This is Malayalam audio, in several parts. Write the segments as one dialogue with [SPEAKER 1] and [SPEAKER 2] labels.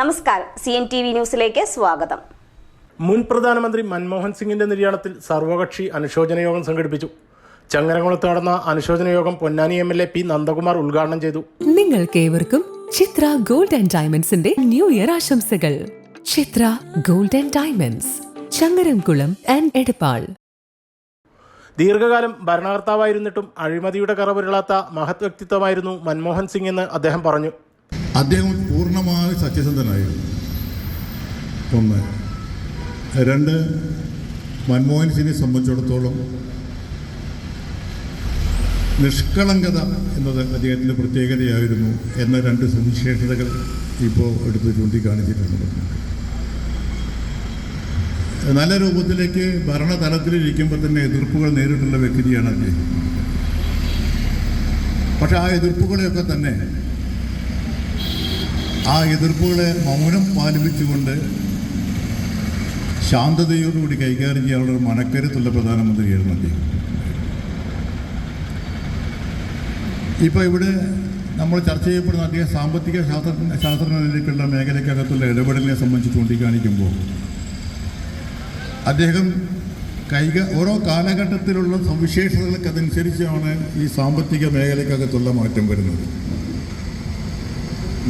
[SPEAKER 1] നമസ്കാരം. സി എൻ ടി വി ന്യൂസിലേക്ക് സ്വാഗതം.
[SPEAKER 2] മുൻ പ്രധാനമന്ത്രി മൻമോഹൻ സിംഗിന്റെ നിര്യാണത്തിൽ സർവകക്ഷി അനുശോചന യോഗം സംഘടിപ്പിച്ചു. ചങ്ങരംകുളത്ത് നടന്ന അനുശോചന യോഗം Ponnani M L A P Nandakumar ഉദ്ഘാടനം ചെയ്തു.
[SPEAKER 3] നിങ്ങൾക്ക് ഏവർക്കും ചിത്ര ഗോൾഡ് ആൻഡ് ഡയമണ്ട്സിന്റെ ന്യൂ ഇയർ ആശംസകൾ. Chithra gold and diamonds Changaramkulam and Edappal.
[SPEAKER 2] ദീർഘകാലം ഭരണകർത്താവായിരുന്നിട്ടും അഴിമതിയുടെ കറപുരളാത്ത മഹത് വ്യക്തിത്വമായിരുന്നു മൻമോഹൻ സിംഗ് എന്ന് അദ്ദേഹം പറഞ്ഞു.
[SPEAKER 4] അദ്ദേഹം പൂർണമായി സത്യസന്ധനായിരുന്നു. ഒന്ന്. രണ്ട്. മൻമോഹൻ സിംഗിനെ സംബന്ധിച്ചിടത്തോളം നിഷ്കളങ്കത എന്നത് അദ്ദേഹത്തിന്റെ പ്രത്യേകതയായിരുന്നു എന്ന രണ്ട് സവിശേഷതകൾ ഇപ്പോൾ എടുത്ത് ചൂണ്ടിക്കാണിച്ചിട്ടുണ്ട് നല്ല രൂപത്തിലേക്ക് ഭരണതലത്തിലിരിക്കുമ്പോൾ തന്നെ എതിർപ്പുകൾ നേരിട്ടുള്ള വ്യക്തിയാണ് അദ്ദേഹം. പക്ഷേ ആ എതിർപ്പുകളെയൊക്കെ തന്നെ ആ എതിർപ്പുകളെ മൗനം പാലിപ്പിച്ചുകൊണ്ട് ശാന്തതയോടുകൂടി കൈകാര്യം ചെയ്യാനുള്ള ഒരു മനക്കരുത്തുള്ള പ്രധാനമന്ത്രിയായിരുന്നു അദ്ദേഹം. ഇപ്പോൾ ഇവിടെ നമ്മൾ ചർച്ച ചെയ്യപ്പെടുന്ന അദ്ദേഹം സാമ്പത്തിക ശാസ്ത്ര ശാസ്ത്രജ്ഞരിലേക്കുള്ള മേഖലയ്ക്കകത്തുള്ള ഇടപെടലിനെ സംബന്ധിച്ച് ചൂണ്ടിക്കാണിക്കുമ്പോൾ അദ്ദേഹം കൈക ഓരോ കാലഘട്ടത്തിലുള്ള സവിശേഷതകൾക്കതനുസരിച്ചാണ് ഈ സാമ്പത്തിക മേഖലയ്ക്കകത്തുള്ള മാറ്റം വരുന്നത്.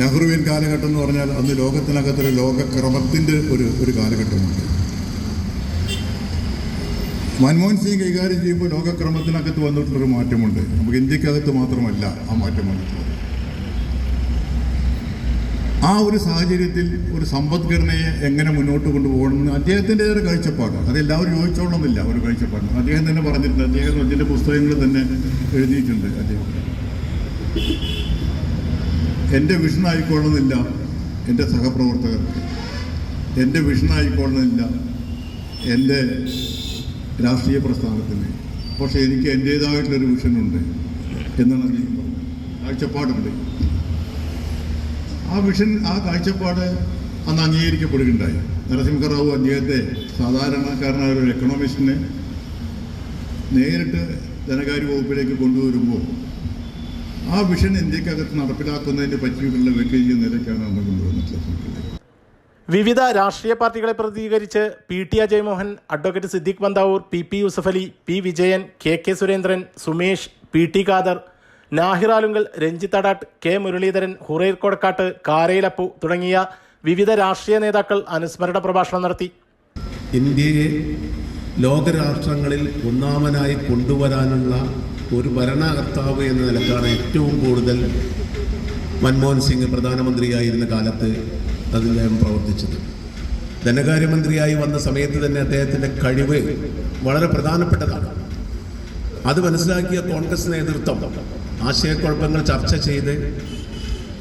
[SPEAKER 4] നെഹ്റുവിൻ കാലഘട്ടം എന്ന് പറഞ്ഞാൽ അന്ന് ലോകത്തിനകത്തൊരു ലോകക്രമത്തിന്റെ ഒരു ഒരു കാലഘട്ടമുണ്ട്. മൻമോഹൻ സിംഗ് കൈകാര്യം ചെയ്യുമ്പോൾ ലോകക്രമത്തിനകത്ത് വന്നിട്ടുള്ളൊരു മാറ്റമുണ്ട്. നമുക്ക് ഇന്ത്യക്കകത്ത് മാത്രമല്ല ആ മാറ്റം വന്നിട്ടുള്ളത്. ആ ഒരു സാഹചര്യത്തിൽ ഒരു സമ്പദ്ഘടനയെ എങ്ങനെ മുന്നോട്ട് കൊണ്ടുപോകണമെന്ന് അദ്ദേഹത്തിന്റെ ഒരു കാഴ്ചപ്പാട്. അതെല്ലാവരും എല്ലാവരും ചോദിച്ചോളണമെന്നില്ല ഒരു കാഴ്ചപ്പാട്. അദ്ദേഹം തന്നെ പറഞ്ഞിട്ടുണ്ട് അദ്ദേഹം അതിന്റെ പുസ്തകങ്ങൾ തന്നെ എഴുതിയിട്ടുണ്ട് അദ്ദേഹം. എന്റെ വിഷൻ ആയിക്കൊള്ളുന്നില്ല എന്റെ സഹപ്രവർത്തകർ. എന്റെ വിഷൻ ആയിക്കൊള്ളുന്നില്ല എന്റെ രാഷ്ട്രീയ പ്രസ്ഥാനത്തിന്. പക്ഷേ എനിക്ക് എന്റേതായിട്ടുള്ളൊരു വിഷനുണ്ട് എന്നാണ് അദ്ദേഹം പറഞ്ഞത്. കാഴ്ചപ്പാടുണ്ട്. ആ വിഷൻ ആ കാഴ്ചപ്പാട് അന്ന് അംഗീകരിക്കപ്പെടുകയുണ്ടായി. നരസിംഹറാവു അദ്ദേഹത്തെ സാധാരണക്കാരനായ ഒരു എക്കണോമിസ്റ്റിനെ നേരിട്ട് ധനകാര്യ വകുപ്പിലേക്ക് കൊണ്ടുവരുമ്പോൾ ആ വിഷൻ ഇന്ത്യക്കകത്ത് നടപ്പിലാക്കുന്നതിന് പറ്റിയിട്ടുള്ള വെക്കേജ് നിലയ്ക്കാണ് അന്ന് കൊണ്ടുവന്നിട്ടുള്ളത്.
[SPEAKER 2] വിവിധ രാഷ്ട്രീയ പാർട്ടികളെ പ്രതികരിച്ച് P T Ajay Mohan advocate Siddique Bandavoor P P Yusuf Ali P Vijayan K K Surendran Sumesh P T Khader Nahir Alunkal Ranjith Adatt K Muraleedharan Hurair Kodakkatt Karayilappu തുടങ്ങിയ വിവിധ രാഷ്ട്രീയ നേതാക്കൾ അനുസ്മരണ പ്രഭാഷണം നടത്തി.
[SPEAKER 5] ഇന്ത്യയെ ലോകരാഷ്ട്രങ്ങളിൽ ഒന്നാമനായി കൊണ്ടുവരാനുള്ള ഒരു ഭരണകർത്താവ് എന്ന നിലക്കാണ് ഏറ്റവും കൂടുതൽ മൻമോഹൻ സിംഗ് പ്രധാനമന്ത്രിയായിരുന്ന കാലത്ത് അദ്ദേഹം പ്രവർത്തിച്ചത്. ധനകാര്യമന്ത്രിയായി വന്ന സമയത്ത് തന്നെ അദ്ദേഹത്തിന്റെ കഴിവ് വളരെ പ്രധാനപ്പെട്ടതാണ്. അത് മനസ്സിലാക്കിയ കോൺഗ്രസ് നേതൃത്വം ആശയക്കുഴപ്പങ്ങൾ ചർച്ച ചെയ്ത്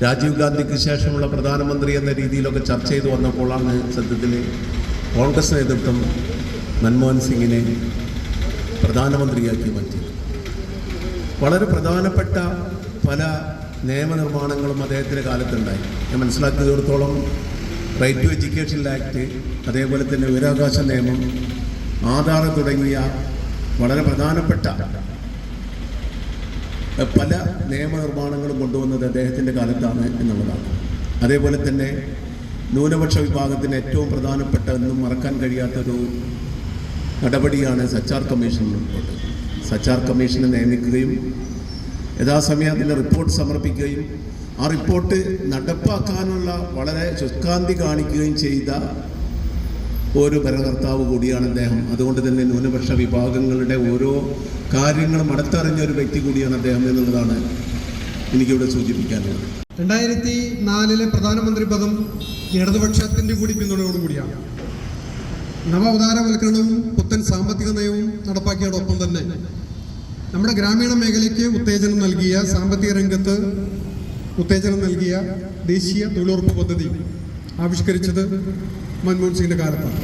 [SPEAKER 5] രാജീവ് ഗാന്ധിക്ക് ശേഷമുള്ള പ്രധാനമന്ത്രി എന്ന രീതിയിലൊക്കെ ചർച്ച ചെയ്ത് വന്നപ്പോഴാണ് സത്യത്തിൽ കോൺഗ്രസ് നേതൃത്വം മൻമോഹൻ സിംഗിനെ പ്രധാനമന്ത്രിയാക്കി മാറ്റിയത്. വളരെ പ്രധാനപ്പെട്ട പല നിയമനിർമ്മാണങ്ങളും അദ്ദേഹത്തിന്റെ കാലത്തുണ്ടായി. ഞാൻ മനസ്സിലാക്കിയതിടത്തോളം റൈറ്റ് ടു എഡ്യൂക്കേഷൻ ആക്ട് അതേപോലെ തന്നെ വിവരാവകാശ നിയമം ആധാർ തുടങ്ങിയ വളരെ പ്രധാനപ്പെട്ട പല നിയമനിർമ്മാണങ്ങളും കൊണ്ടുവന്നത് അദ്ദേഹത്തിന്റെ കാലത്താണ് എന്നുള്ളതാണ്. അതേപോലെ തന്നെ ന്യൂനപക്ഷ വിഭാഗത്തിന് ഏറ്റവും പ്രധാനപ്പെട്ട എന്നും മറക്കാൻ കഴിയാത്തൊരു നടപടിയാണ് സച്ചാർ കമ്മീഷൻ റിപ്പോർട്ട് സച്ചാർ കമ്മീഷനെ നിയമിക്കുകയും യഥാസമയം അതിന്റെ റിപ്പോർട്ട് സമർപ്പിക്കുകയും ആ റിപ്പോർട്ട് നടപ്പാക്കാനുള്ള വളരെ ശുഷ്കാന്തി കാണിക്കുകയും ചെയ്ത ഒരു ഭരണകർത്താവ് കൂടിയാണ് അദ്ദേഹം. അതുകൊണ്ട് തന്നെ ന്യൂനപക്ഷ വിഭാഗങ്ങളുടെ ഓരോ കാര്യങ്ങളും അടുത്തറിഞ്ഞ ഒരു വ്യക്തി കൂടിയാണ് അദ്ദേഹം എന്നുള്ളതാണ് എനിക്കിവിടെ സൂചിപ്പിക്കാനുള്ളത്.
[SPEAKER 6] രണ്ടായിരത്തി നാലിലെ പ്രധാനമന്ത്രി പദം ഇടതുപക്ഷത്തിന്റെ കൂടി പിന്തുണയോടുകൂടിയാണ്. നവോദാരവൽക്കരണവും പുത്തൻ സാമ്പത്തിക നയവും നടപ്പാക്കിയതോടൊപ്പം തന്നെ നമ്മുടെ ഗ്രാമീണ മേഖലയ്ക്ക് ഉത്തേജനം നൽകിയ സാമ്പത്തിക രംഗത്ത് ഉത്തേജനം നൽകിയ ദേശീയ തൊഴിലുറപ്പ് പദ്ധതി ആവിഷ്കരിച്ചത് മൻമോഹൻ സിംഗിന്റെ കാലത്താണ്.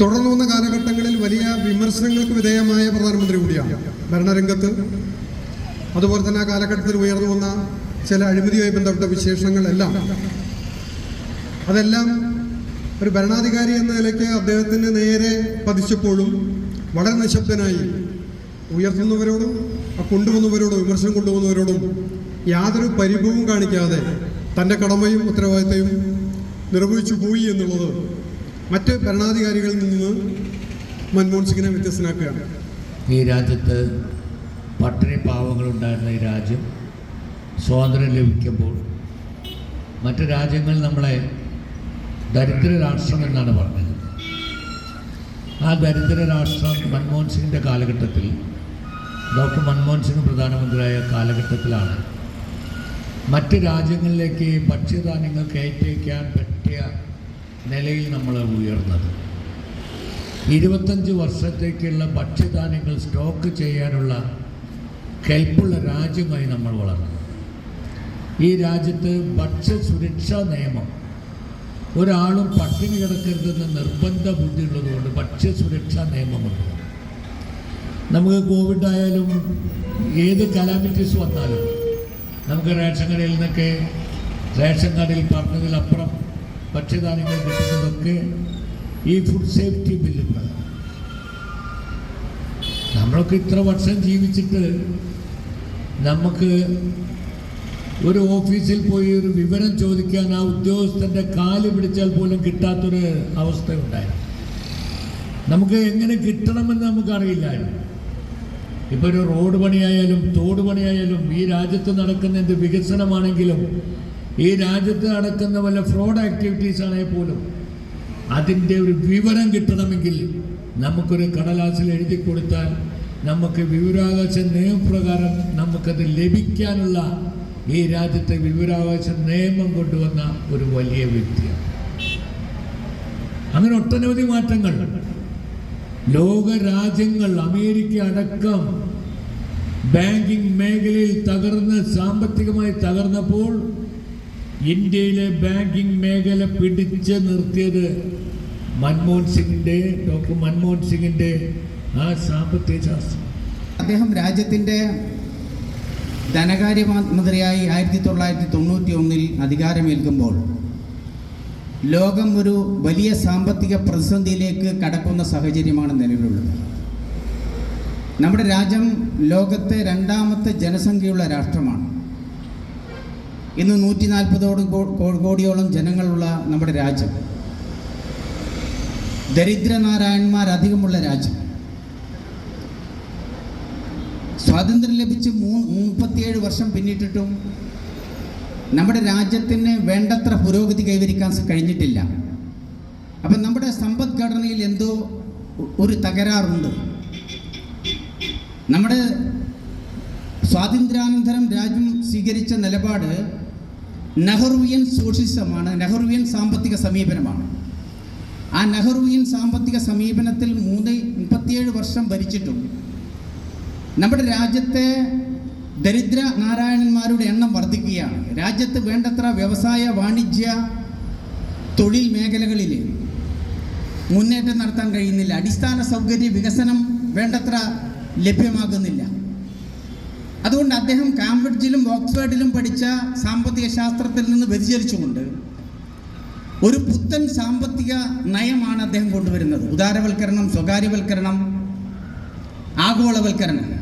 [SPEAKER 6] തുടർന്നു വന്ന കാലഘട്ടങ്ങളിൽ വലിയ വിമർശനങ്ങൾക്ക് വിധേയമായ പ്രധാനമന്ത്രി കൂടിയാണ് ഭരണരംഗത്ത്. അതുപോലെ തന്നെ ആ കാലഘട്ടത്തിൽ ഉയർന്നു വന്ന ചില അഴിമതിയുമായി ബന്ധപ്പെട്ട വിശേഷങ്ങളെല്ലാം അതെല്ലാം ഒരു ഭരണാധികാരി എന്ന നിലയ്ക്ക് അദ്ദേഹത്തിന് നേരെ പതിച്ചപ്പോഴും വളരെ നിശബ്ദനായി ഉയർത്തുന്നവരോടും കൊണ്ടുവന്നവരോടും വിമർശനം കൊണ്ടുവന്നവരോടും യാതൊരു പരിഭവവും കാണിക്കാതെ തന്റെ കടമയും ഉത്തരവാദിത്തവും നിർവഹിച്ചു പോയി എന്നുള്ളത് മറ്റ് ഭരണാധികാരികളിൽ നിന്ന് മൻമോഹൻ സിംഗിനെ വ്യത്യസ്തനാക്കുകയാണ്.
[SPEAKER 7] ഈ രാജ്യത്ത് പട്ടിണി പാവങ്ങളുണ്ടായിരുന്ന ഈ രാജ്യം സ്വാതന്ത്ര്യം ലഭിക്കുമ്പോൾ മറ്റ് രാജ്യങ്ങൾ നമ്മളെ ദരിദ്ര രാഷ്ട്രം എന്നാണ് പറഞ്ഞത്. ആ ദരിദ്ര രാഷ്ട്രം മൻമോഹൻ സിംഗിന്റെ കാലഘട്ടത്തിൽ ഡോക്ടർ മൻമോഹൻ സിംഗ് പ്രധാനമന്ത്രിയായ കാലഘട്ടത്തിലാണ്. മറ്റ് രാജ്യങ്ങളിലേക്ക് ഭക്ഷ്യധാന്യങ്ങൾ കയറ്റയക്കാൻ പറ്റിയ നിലയിൽ നമ്മൾ ഉയർന്നത്. ഇരുപത്തഞ്ച് വർഷത്തേക്കുള്ള ഭക്ഷ്യധാന്യങ്ങൾ സ്റ്റോക്ക് ചെയ്യാനുള്ള കെൽപ്പുള്ള രാജ്യമായി നമ്മൾ വളർന്നു. ഈ രാജ്യത്ത് ഭക്ഷ്യസുരക്ഷാ നിയമം ഒരാളും പട്ടിണി കിടക്കരുതെന്ന് നിർബന്ധ ബുദ്ധിയുള്ളതുകൊണ്ട് ഭക്ഷ്യസുരക്ഷാ നിയമമുണ്ട് നമുക്ക് കോവിഡ് ആയാലും ഏത് കലാമിറ്റീസ് വന്നാലും നമുക്ക് റേഷൻ കടയിൽ നിന്നൊക്കെ റേഷൻ കടയിൽ പറഞ്ഞതിലപ്പുറം ഭക്ഷ്യധാന്യങ്ങൾ കിട്ടുന്നതൊക്കെ ഈ ഫുഡ് സേഫ്റ്റി ബില്ല് നമ്മളൊക്കെ ഇത്ര വർഷം ജീവിച്ചിട്ട് നമുക്ക് ഒരു ഓഫീസിൽ പോയി ഒരു വിവരം ചോദിക്കാൻ ആ ഉദ്യോഗസ്ഥന്റെ കാൽ പിടിച്ചാൽ പോലും കിട്ടാത്തൊരു അവസ്ഥ ഉണ്ടായി നമുക്ക് എങ്ങനെ കിട്ടണമെന്ന് നമുക്കറിയില്ലായിരുന്നു ഇപ്പോൾ ഒരു റോഡ് പണിയായാലും തോട് പണിയായാലും ഈ രാജ്യത്ത് നടക്കുന്ന എന്ത് വികസനമാണെങ്കിലും ഈ രാജ്യത്ത് നടക്കുന്ന വല്ല ഫ്രോഡ് ആക്ടിവിറ്റീസ് ആണെങ്കിൽ പോലും അതിന്റെ ഒരു വിവരം കിട്ടണമെങ്കിൽ നമുക്കൊരു കടലാസിൽ എഴുതി കൊടുത്താൽ നമുക്ക് വിവരാകാശ നിയമപ്രകാരം നമുക്കത് ലഭിക്കാനുള്ള ഈ രാജ്യത്തെ വിവരാവകാശ നിയമം കൊണ്ടുവന്ന ഒരു വലിയ വ്യക്തിയാണ്. അങ്ങനെ ഒട്ടനവധി മാറ്റങ്ങൾ. ലോക രാജ്യങ്ങൾ അമേരിക്ക അടക്കം ബാങ്കിംഗ് മേഖലയിൽ തകർന്ന് സാമ്പത്തികമായി തകർന്നപ്പോൾ ഇന്ത്യയിലെ ബാങ്കിംഗ് മേഖല പിടിച്ച് നിർത്തിയത് മൻമോഹൻ സിംഗിന്റെ ഡോക്ടർ മൻമോഹൻ സിംഗിന്റെ ആ സാമ്പത്തിക ശാസ്ത്രം.
[SPEAKER 8] അദ്ദേഹം രാജ്യത്തിന്റെ ധനകാര്യമന്ത്രിയായി ആയിരത്തി തൊള്ളായിരത്തി തൊണ്ണൂറ്റി ഒന്നിൽ അധികാരമേൽക്കുമ്പോൾ ലോകം ഒരു വലിയ സാമ്പത്തിക പ്രതിസന്ധിയിലേക്ക് കടക്കുന്ന സാഹചര്യമാണ് നിലവിലുള്ളത്. നമ്മുടെ രാജ്യം ലോകത്തെ രണ്ടാമത്തെ ജനസംഖ്യയുള്ള രാഷ്ട്രമാണ്. ഇന്ന് നൂറ്റി നാൽപ്പതോടും കോടിയോളം ജനങ്ങളുള്ള നമ്മുടെ രാജ്യം. ദരിദ്രനാരായണന്മാർ അധികമുള്ള രാജ്യം. സ്വാതന്ത്ര്യം ലഭിച്ച് മൂ മുപ്പത്തിയേഴ് വർഷം പിന്നിട്ടിട്ടും നമ്മുടെ രാജ്യത്തിന് വേണ്ടത്ര പുരോഗതി കൈവരിക്കാൻ കഴിഞ്ഞിട്ടില്ല. അപ്പം നമ്മുടെ സമ്പദ്ഘടനയിൽ എന്തോ ഒരു തകരാറുണ്ട്. നമ്മുടെ സ്വാതന്ത്ര്യാനന്തരം രാജ്യം സ്വീകരിച്ച നിലപാട് നെഹ്റുവിയൻ സോഷ്യലിസമാണ് നെഹ്റുവിയൻ സാമ്പത്തിക സമീപനമാണ്. ആ നെഹ്റുവിയൻ സാമ്പത്തിക സമീപനത്തിൽ മൂന്ന് മുപ്പത്തിയേഴ് വർഷം ഭരിച്ചിട്ടും നമ്മുടെ രാജ്യത്തെ ദരിദ്ര നാരായണന്മാരുടെ എണ്ണം വർദ്ധിക്കുകയാണ്. രാജ്യത്ത് വേണ്ടത്ര വ്യവസായ വാണിജ്യ തൊഴിൽ മേഖലകളിൽ മുന്നേറ്റം നടത്താൻ കഴിയുന്നില്ല. അടിസ്ഥാന സൗകര്യ വികസനം വേണ്ടത്ര ലഭ്യമാകുന്നില്ല. അതുകൊണ്ട് അദ്ദേഹം കാംബ്രിഡ്ജിലും ഓക്സ്ഫോർഡിലും പഠിച്ച സാമ്പത്തിക ശാസ്ത്രത്തിൽ നിന്ന് വ്യതിചലിച്ചുകൊണ്ട് ഒരു പുത്തൻ സാമ്പത്തിക നയമാണ് അദ്ദേഹം കൊണ്ടുവരുന്നത്. ഉദാരവൽക്കരണം സ്വകാര്യവൽക്കരണം ആഗോളവൽക്കരണം.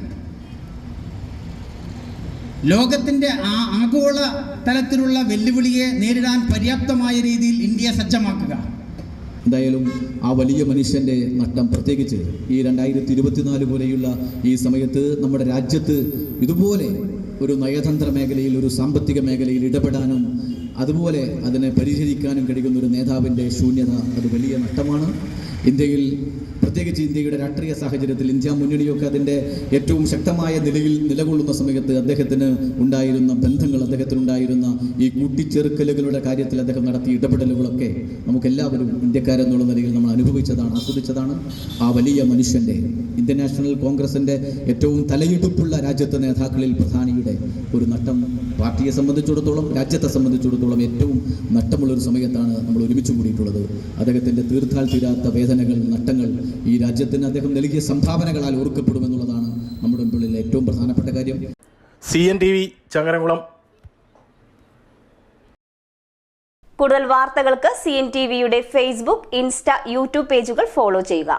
[SPEAKER 8] ലോകത്തിന്റെ ആ ആഗോള തലത്തിലുള്ള വെല്ലുവിളിയെ നേരിടാൻ പര്യാപ്തമായ രീതിയിൽ ഇന്ത്യ സജ്ജമാക്കുക.
[SPEAKER 9] എന്തായാലും ആ വലിയ മനുഷ്യന്റെ നട്ടം പ്രത്യേകിച്ച് ഈ രണ്ടായിരത്തി ഇരുപത്തിനാല് പോലെയുള്ള ഈ സമയത്ത് നമ്മുടെ രാജ്യത്ത് ഇതുപോലെ ഒരു നയതന്ത്ര മേഖലയിൽ ഒരു സാമ്പത്തിക മേഖലയിൽ ഇടപെടാനും അതുപോലെ അതിനെ പരിഹരിക്കാനും കഴിയുന്ന ഒരു നേതാവിന്റെ ശൂന്യത അത് വലിയ നഷ്ടമാണ്. ഇന്ത്യയിൽ പ്രത്യേകിച്ച് ഇന്ത്യയുടെ രാഷ്ട്രീയ സാഹചര്യത്തിൽ ഇന്ത്യ മുന്നണിയൊക്കെ അതിന്റെ ഏറ്റവും ശക്തമായ നിലയിൽ നിലകൊള്ളുന്ന സമയത്ത് അദ്ദേഹത്തിന് ഉണ്ടായിരുന്ന ബന്ധങ്ങൾ അദ്ദേഹത്തിനുണ്ടായിരുന്ന ഈ കൂട്ടിച്ചേർക്കലുകളുടെ കാര്യത്തിൽ അദ്ദേഹം നടത്തിയ ഇടപെടലുകളൊക്കെ നമുക്കെല്ലാവരും ഇന്ത്യക്കാരെന്നുള്ള നിലയിൽ നമ്മൾ അനുഭവിച്ചതാണ് ആസ്വദിച്ചതാണ്. ആ വലിയ മനുഷ്യന്റെ ഇന്ത്യൻ നാഷണൽ കോൺഗ്രസിന്റെ ഏറ്റവും തലയെടുപ്പുള്ള രാജ്യത്തെ നേതാക്കളിൽ പ്രധാനിയുടെ ഒരു നട്ടം പാർട്ടിയെ സംബന്ധിച്ചിടത്തോളം രാജ്യത്തെ സംബന്ധിച്ചിടത്തോളം ഏറ്റവും നഷ്ടമുള്ളൊരു സമയത്താണ് നമ്മൾ ഒരുമിച്ച് കൂടിയിട്ടുള്ളത്. അദ്ദേഹത്തിന്റെ തീർത്താൽ തീരാത്ത വേദനകൾ നഷ്ടങ്ങൾ ഈ രാജ്യത്തിന് അദ്ദേഹം നൽകിയ സംഭാവനകളാൽ ഓർക്കപ്പെടുമെന്നുള്ളതാണ് നമ്മുടെ മുമ്പിലുള്ള ഏറ്റവും പ്രധാനപ്പെട്ട കാര്യം.
[SPEAKER 2] C N T V Changaramkulam.
[SPEAKER 1] കൂടുതൽ വാർത്തകൾക്ക് സി എൻ ടി വിയുടെ ഫേസ്ബുക്ക് ഇൻസ്റ്റ യൂട്യൂബ് പേജുകൾ ഫോളോ ചെയ്യുക.